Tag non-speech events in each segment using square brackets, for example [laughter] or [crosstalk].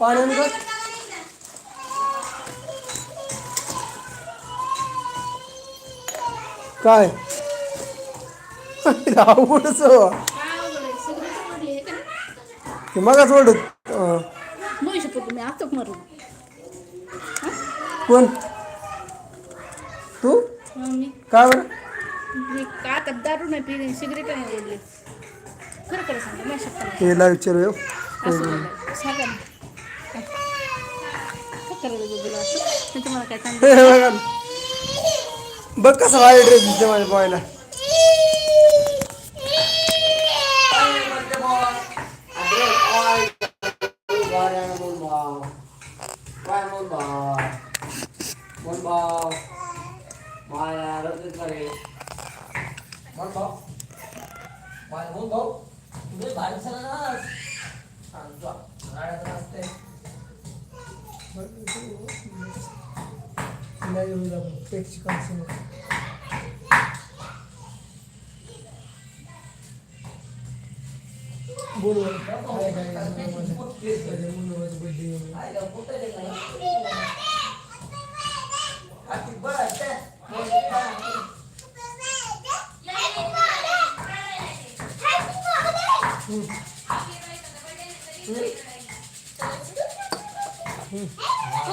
पाण्याने का काय? [laughs] आवडच ते मगाच ओढत अं, मी आतच मारू कोण? तू? काय बरं? मी का आता दारू नाही पिली सिगरेट नाही ओढली. खरं खरं सांगा मी शकता तेला विचारू येऊ. असं बोललं. सांगा करायला तुला असं. ते तुम्हाला काय सांग? हे बघा. कसा वाईट ड्रेस दिसते माझ्या बॉयला नाही होईल आपण पेटची कन्सिम बोलू काय काय माझ्या मुलाची बड्डे Mm-hmm.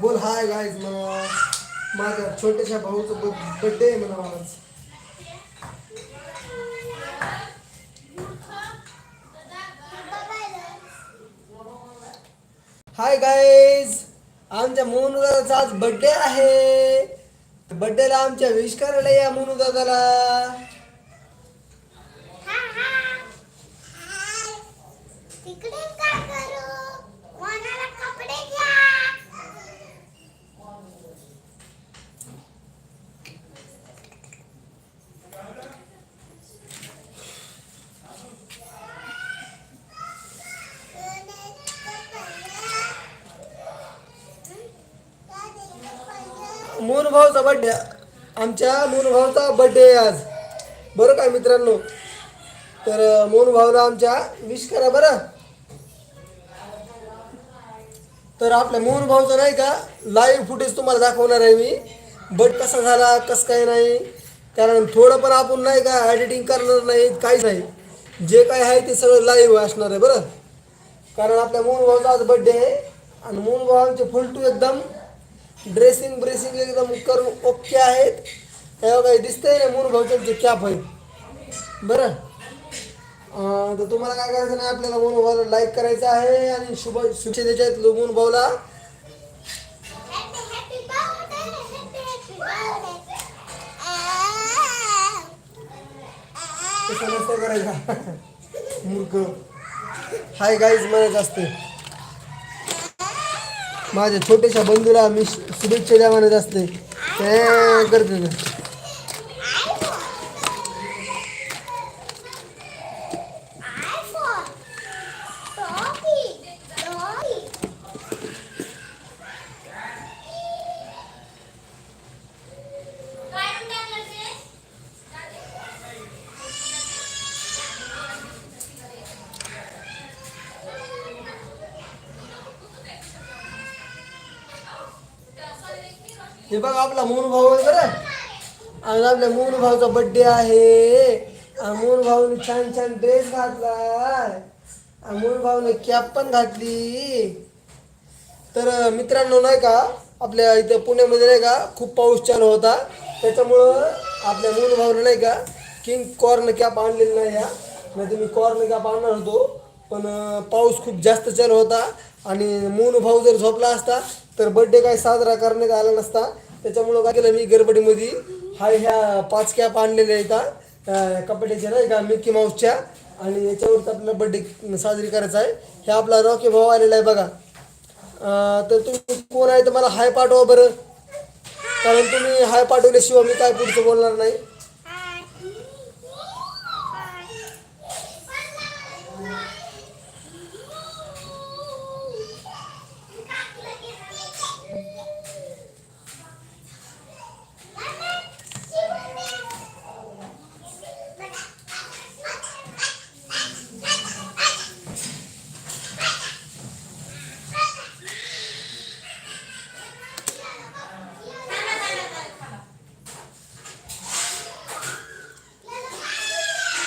बोल हाय गाईज म्हणा माझ्या छोट्याशा भाऊचं बड्डे आहे म्हणा आज. हाय गाईज आमच्या मोनू दादाचा आज बड्डे आहे. बड्डेला आमच्या विश करायला या म्हणू दादाला तिकडे काय करू कोणाला कपडे घ्या मोनू भाऊचा बड्डे आमच्या मोनू भाऊचा बर्थडे आहे आज. बरं काय मित्रांनो? तर अं, मोनू भाऊला आमच्या विश करा बरं. तर आपल्या मोहन भाऊचं नाही का लाईव्ह फुटेज तुम्हाला दाखवणार आहे मी. बट कसा झाला कसं काय नाही कारण थोडं पण आपण नाही का एडिटिंग करणार नाही काहीच नाही. जे काय आहे ते सगळं लाईव्ह असणार आहे बरं. कारण आपल्या मोहन भाऊचा आज बड्डे आहे. आणि मोहन भाऊ आमचे फुलटू एकदम ड्रेसिंग ब्रेसिंग एकदम करून ओके आहेत. तेव्हा काही दिसतंय ना मोहन भाऊच्या कॅप आहेत. बरं? तर तुम्हाला काय करायचं नाही आपल्याला मोन भाऊला लाईक करायचं आहे आणि शुभ शुभेच्छा आहेत मोनू भाऊला. करायचा? मूर्ख. हाय गाईज म्हणायचं असते. माझ्या छोट्याशा बंधूला मी शुभेच्छा द्या म्हणत असते. ते करते ते. आयफोन टॉफी टॉफी काय टाकलं ते हे बघ आपला मोहन भाऊ आहे बरं. आणि आपल्या मोहन भाऊचा बड्डे आहे. मोहन भाऊने छान छान ड्रेस घातलाय मोहन भाऊने कॅप पण घातली. तर मित्रांनो नाही का आपल्या इथं पुण्यामध्ये नाही का खूप पाऊस चालू होता. त्याच्यामुळं आपल्या मोहन भाऊने नाही का किंग कॉर्न कॅप आणलेली नाही या नाही तुम्ही कॉर्न कॅप आणणार होतो. पण अं, पाऊस खूप जास्त चालू होता आणि मोनू भाऊ जर झोपला असता तर बड्डे काय साजरा करण्यात आला नसता. त्याच्यामुळं काय केलं मी गडबडीमध्ये हा ह्या पाच कॅप आणलेल्या आहेत कपड्याच्या नाही का मिकी माऊसच्या आणि याच्यावरती आपला बड्डे साजरी करायचा आहे. हे आपला रॉकी भाऊ आलेला आहे बघा. अं, तर तुम्ही कोण आहे तर मला हाय पाठवा बरं. कारण तुम्ही हाय पाठवल्याशिवाय मी काय पुढचं बोलणार नाही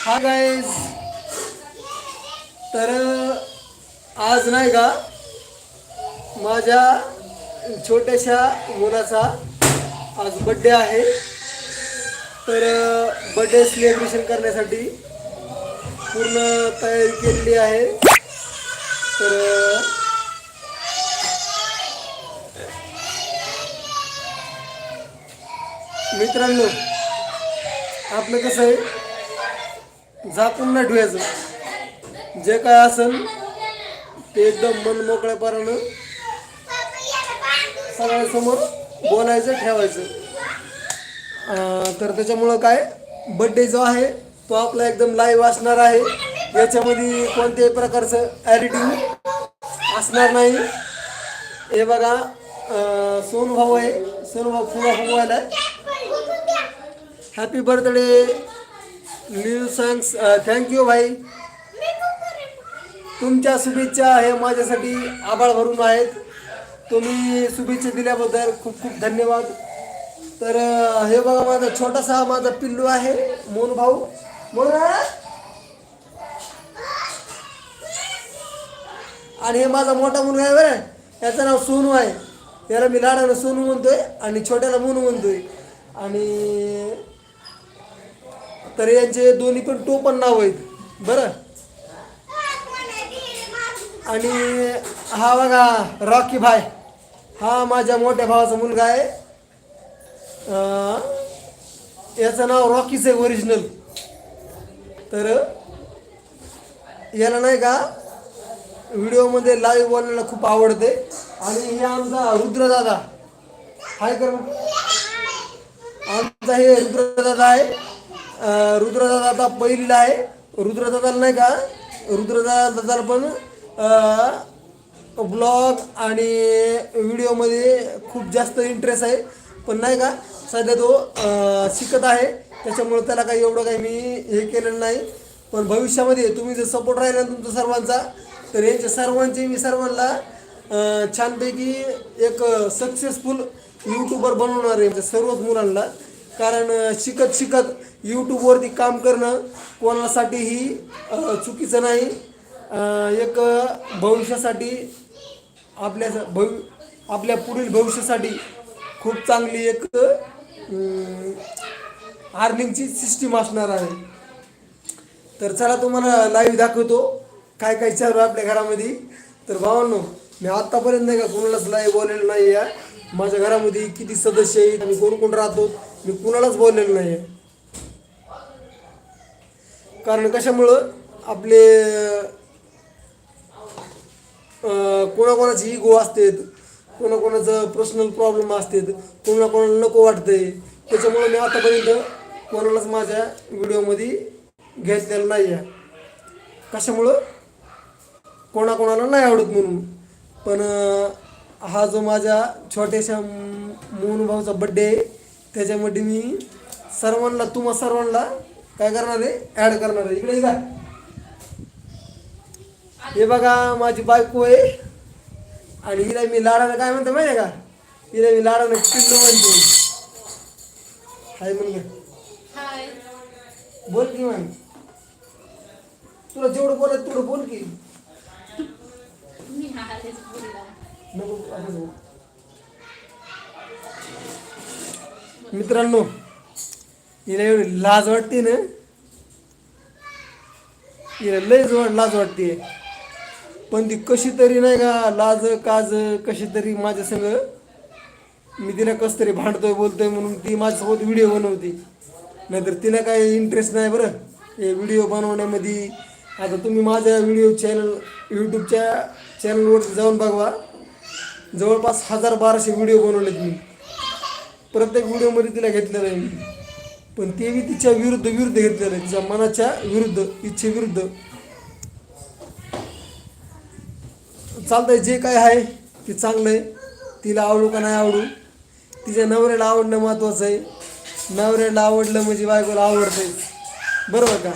हा गाईज तर आज नाही का माझ्या छोट्याशा मुलाचा आज बड्डे आहे. तर बड्डे सेलिब्रेशन करण्यासाठी पूर्ण तयारी केलेली आहे. तर मित्रांनो आपलं कसं आहे? झाकून नाही ठेवायचं. जे काय असेल ते एकदम मन मोकळ्यापणानं सगळ्यासमोर बोलायचं ठेवायचं. तर त्याच्यामुळं काय बड्डे जो आहे तो आपला एकदम लाईव्ह असणार आहे. याच्यामध्ये कोणत्याही प्रकारचं ॲडिटिंग असणार नाही. हे बघा सोनू भाऊ आहे. सोनू भाऊ फुगा फुगवायला happy birthday live songs thank you भाई. तुमच्या शुभेच्छा हे माझ्यासाठी आभाळ भरून आहेत. तुम्ही शुभेच्छा दिल्याबद्दल खूप खूप धन्यवाद. तर uh, हे बघा माझा छोटासा माझा पिल्लू आहे मोन भाऊ. मोन आणि हे माझा मोठा मुलगा आहे बरं. याचं नाव सोनू आहे. याला मी लाडानं सोनू म्हणतोय आणि छोट्याला मोनू म्हणतोय. आणि तर यांचे दोन्ही पण टोपण नाव आहेत. बरं? आणि हा बघा रॉकी भाय हा माझ्या मोठ्या भावाचा मुलगा आहे. याचं नाव रॉकीच आहे ओरिजिनल तर याला नाही का व्हिडिओमध्ये लाईव्ह बोलायला खूप आवडते. आणि हे आमचा रुद्रदादा हाय कर आमचा हे रुद्रदादा आहे. रुद्रदादा आता पहिलीला आहे. रुद्रदादाला नाही का? रुद्रदादाला पण ब्लॉग आणि व्हिडिओमध्ये खूप जास्त इंटरेस्ट आहे. पण नाही का? सध्या तो शिकत आहे. त्याच्यामुळे त्याला काही एवढं काही मी हे केलेलं नाही. पण भविष्यामध्ये तुम्ही जर सपोर्ट राहिला तुमचा सर्वांचा तर यांच्या सर्वांचे मी सर्वांना छानपैकी एक सक्सेसफुल यूट्यूबर बनवणार आहे सर्वच मुलांना. कारण शिकत शिकत यूट्यूबवरती काम करणं कोणासाठीही चुकीचं नाही. एक भविष्यासाठी आपल्या भवि आपल्या पुढील भविष्यासाठी खूप चांगली एक अर्निंगची सिस्टीम असणार आहे. तर चला तुम्हाला लाईव्ह दाखवतो काय काय चालू आहे आपल्या घरामध्ये. तर भावांनो मी आत्तापर्यंत नाही का कोणालाच लाईव्ह बोललेलं नाही या माझ्या घरामध्ये किती सदस्य आहेत आणि कोण कोण राहतो? मी कुणालाच बोललेलं नाही आहे कारण कशामुळं आपले कोणाकोणाची इगो असतात कोणाकोणाचं पर्सनल प्रॉब्लेम असतात कोणाकोणाला नको वाटतंय त्याच्यामुळं मी आतापर्यंत कोणालाच माझ्या व्हिडिओमध्ये घेतलेलं नाही आहे कशामुळं? कोणाकोणाला नाही आवडत म्हणून. पण हा जो माझ्या छोट्याशा मोहन भाऊचा बड्डे आहे त्याच्यामध्ये मी सर्वांना तुम्हा सर्वांना काय करणार आहे? ॲड करणार आहे. इकडे का हे बघा माझी बायको आहे. आणि हिला मी लाडानं काय म्हणतो माहिती का? हिला मी लाडानं पिल्लू म्हणतो. हाय म्हण गं. हाय. बोल की म्हण तुला जेवढं बोलत तेवढं बोल की. नको असं बोल. मित्रांनो हिला एवढी लाज वाटते ना? हिला लय लाज वाटते. पण ती कशी तरी नाही का लाज काज कशी तरी माझ्या संग मी तिला कस तरी भांडतोय बोलतोय म्हणून ती माझ्यासोबत व्हिडिओ बनवते. नाहीतर तिला काही इंटरेस्ट नाही बरं हे व्हिडिओ बनवण्यामध्ये. आता तुम्ही माझ्या व्हिडिओ चॅनल यूट्यूबच्या चॅनलवर जाऊन बघवा. जवळपास हजार बाराशे व्हिडिओ बनवलेत मी. प्रत्येक व्हिडिओमध्ये तिला घेतलेलं आहे मी. पण ते मी तिच्या विरुद्ध विरुद्ध घेतलेलं आहे. तिच्या मनाच्या विरुद्ध इच्छेविरुद्ध चालतंय जे काय आहे ते चांगलं आहे. तिला आवडू का नाही आवडू? तिच्या नवऱ्याला आवडणं महत्त्वाचं आहे. नवऱ्याला आवडलं म्हणजे बायकोला आवडतंय. बरोबर का?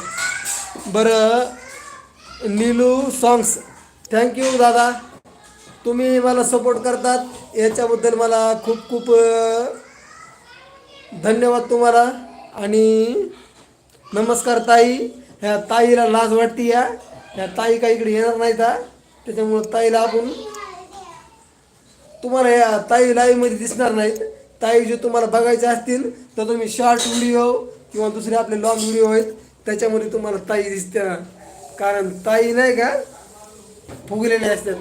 बरं नीलू सॉंग्स थँक्यू दादा. तुम्ही मला सपोर्ट करतात. याच्याबद्दल मला खूप खूप धन्यवाद तुम्हाला. आणि नमस्कार ताई. ह्या ताईला लाज वाटते या. ह्या ताई काही इकडे येणार नाहीत हा. त्याच्यामुळं ताईला आपण तुम्हाला या ताई लाईव्हमध्ये दिसणार नाहीत. ताई जे तुम्हाला बघायचे असतील तर तुम्ही शॉर्ट व्हिडिओ किंवा दुसरे आपले लॉंग व्हिडिओ आहेत त्याच्यामध्ये तुम्हाला ताई दिसते ना कारण ताई नाही का फुगलेले असतात.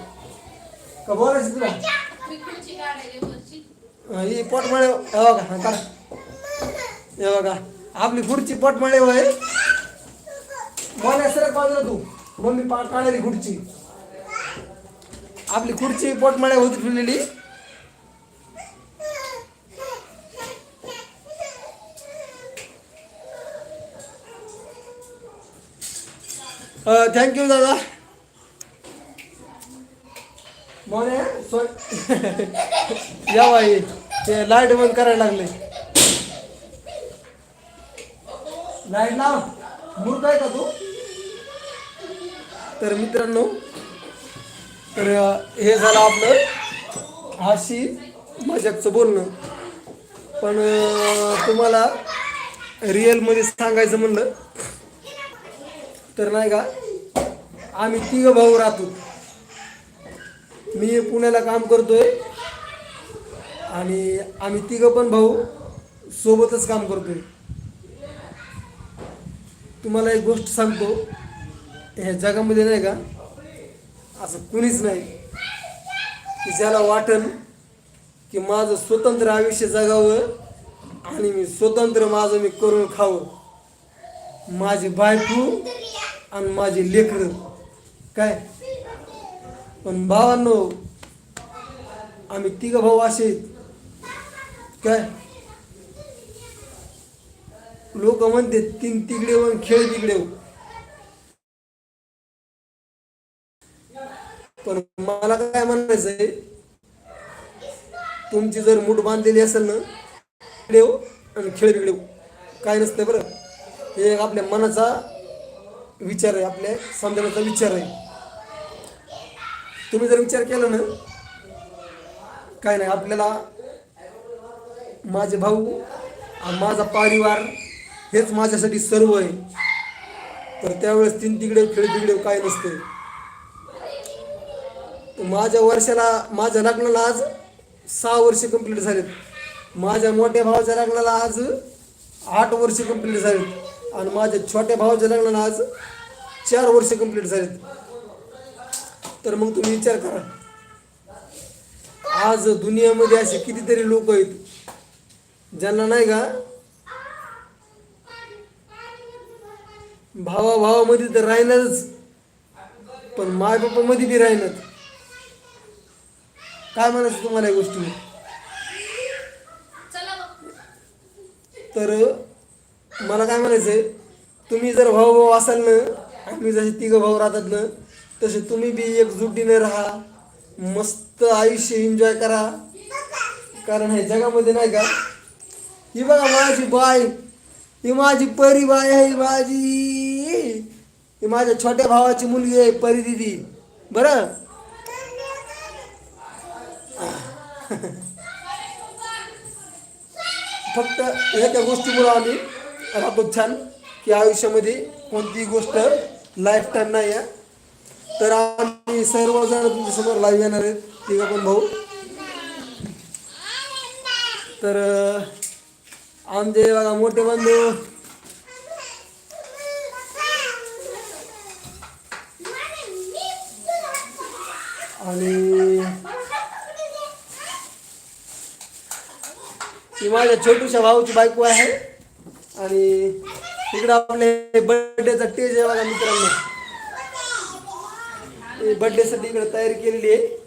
का बोलायचं तुला? हा, ही पोटमाळे हे बघा हे बघा आपली खुर्ची पटमळे होय. मला सर बाजूला तू. मम्मी पा काढायली खुर्ची. आपली खुर्ची पोटमळे होती ठेवलेली थँक्यू दादा. मोने सो [laughs] या बाई ते लाइट बंद करायला लागले. लाइट लाव. मूर्ख आहे का तू? तर मित्रांनो तर हे झालं आपलं. हाशी मजाकचं बोलणं. पण तुम्हाला रिअलमध्ये सांगायचं म्हणलं तर नाही का आम्ही तिघ भाऊ राहतो. मी पुण्याला काम करतोय आणि आम्ही तिघं पण भाऊ सोबतच काम करतोय. तुम्हाला एक गोष्ट सांगतो. ह्या जगामध्ये नाही का असं कुणीच नाही की ज्याला वाटन की माझं स्वतंत्र आयुष्य जगावं आणि मी स्वतंत्र माझं मी करून खावं. माझी बायको आणि माझी लेकरं. काय? पण भावांनो आम्ही तिघ भाऊ असे आहेत. काय? लोक म्हणते तीन तिकडे वन खेळ तिकडे पण मला काय म्हणायचं आहे तुमची जर मूठ बांधलेली असेल ना तिकडे हो आणि खेळ बिकडे हो. काय नसतं बरं. हे एक आपल्या मनाचा विचार आहे आपल्या समजण्याचा विचार आहे. तुम्ही जर विचार केला ना काय नाही आपल्याला माझे भाऊ माझा परिवार हेच माझ्यासाठी सर्व आहे. तर त्यावेळेस तीन तिकडे खेळ तिकडे काय नसते. माझ्या वर्षाला माझ्या लग्नाला आज सहा वर्ष कंप्लीट झालेत. माझ्या मोठ्या भावाच्या लग्नाला आज आठ वर्ष कंप्लीट झालेत. आणि माझ्या छोट्या भावाच्या लग्नाला आज चार वर्ष कंप्लीट झालेत. तर मग तुम्ही विचार करा. आज दुनियामध्ये असे कितीतरी लोक आहेत ज्यांना नाही का भावा भावामध्ये तर राहिनारच पण माय बापामध्ये बी राहिनात काय म्हणायचं तुम्हाला या गोष्टी तर मला काय म्हणायचंय? तुम्ही जर भाऊ भाऊ असाल ना आम्ही जसे तिघं भाऊ राहतात ना तसे तुम्ही बी एकजुटीने राहा. मस्त आयुष्य एन्जॉय करा. कारण हे जगामध्ये नाही का? ही बघा माझी बाय ही माझी परी बाय आहे माझी. ही माझ्या छोट्या भावाची मुलगी आहे परी दिदी. बरं? फक्त एका गोष्टीमुळे आम्ही राहतो छान की आयुष्यामध्ये कोणतीही गोष्ट लाईफ टाईम नाही आहे. तर आम्ही सर्वजण तुमच्यासमोर लाईव्ह येणार आहेत. ठीक पण भाऊ? तर आमचे बघा मोठे बंधू. आणि ती माझ्या छोटूशा भाऊची बायको आहे. आणि तिकडं आपले बर्थडेचा टेज आहे बघा मित्रांनो. बर्थडेसाठी इकडे तयारी केलेली आहे.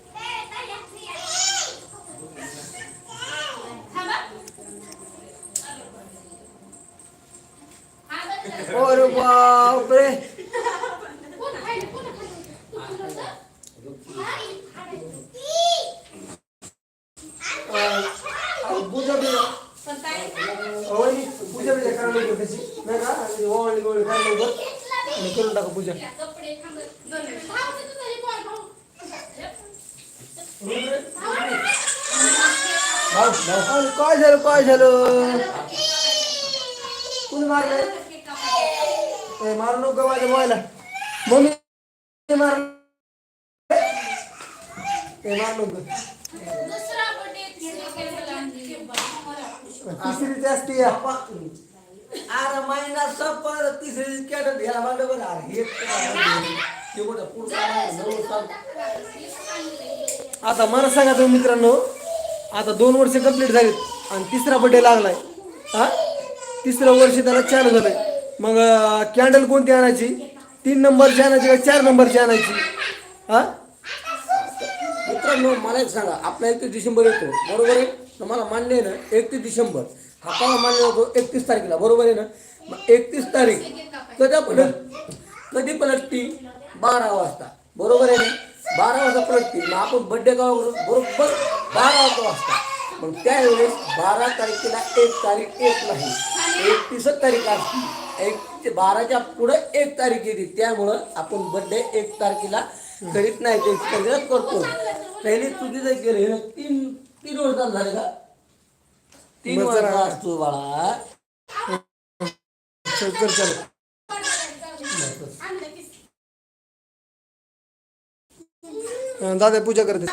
अरे काय झालं काय झालं? कुणी मारलं ए, मारू नको माझ्या मोबाईलला मम्मी मार ए नको. तिसरी जास्ती अरे महिना सपर तिसरी कॅटन घ्यायला म्हणलं बरं. अरे हे आता मला सांगा तुम्ही मित्रांनो आता दोन वर्ष कंप्लीट झालीत आणि तिसरा बड्डे लागलाय. हा? तिसरं वर्ष त्याला चार झालं मग कॅन्डल कोणती आणायची? तीन नंबरची आणायची का चार नंबरची आणायची? हा? मित्रांनो मला एक सांगा. आपला एकतीस डिसेंबर येतो. बरोबर आहे? तर मला मान्य आहे ना एकतीस डिसेंबर. हा केव्हा मान्य होतो एकतीस तारखेला. बरोबर आहे ना? मग एकतीस तारीख कधी पलट कधी पलटती बारा वाजता. बरोबर आहे ना? बारा वाजता पलटती मग आपण बड्डे करू बरोबर बारा वाजता मग त्यावेळेस बारा तारखेला एक तारीख येत नाही. एकतीसच तारीख असते एक ते बाराच्या पुढे एक तारीख येते. त्यामुळं आपण बड्डे एक तारखेला करीत नाही. ते एक तारखेला करतो. पहिले चुकीचं केलं हे तीन तीन वर्ष झाले का? तीन वर्ष जरा- असतो बाळा. चल चल चल अं, दादा पूजा करते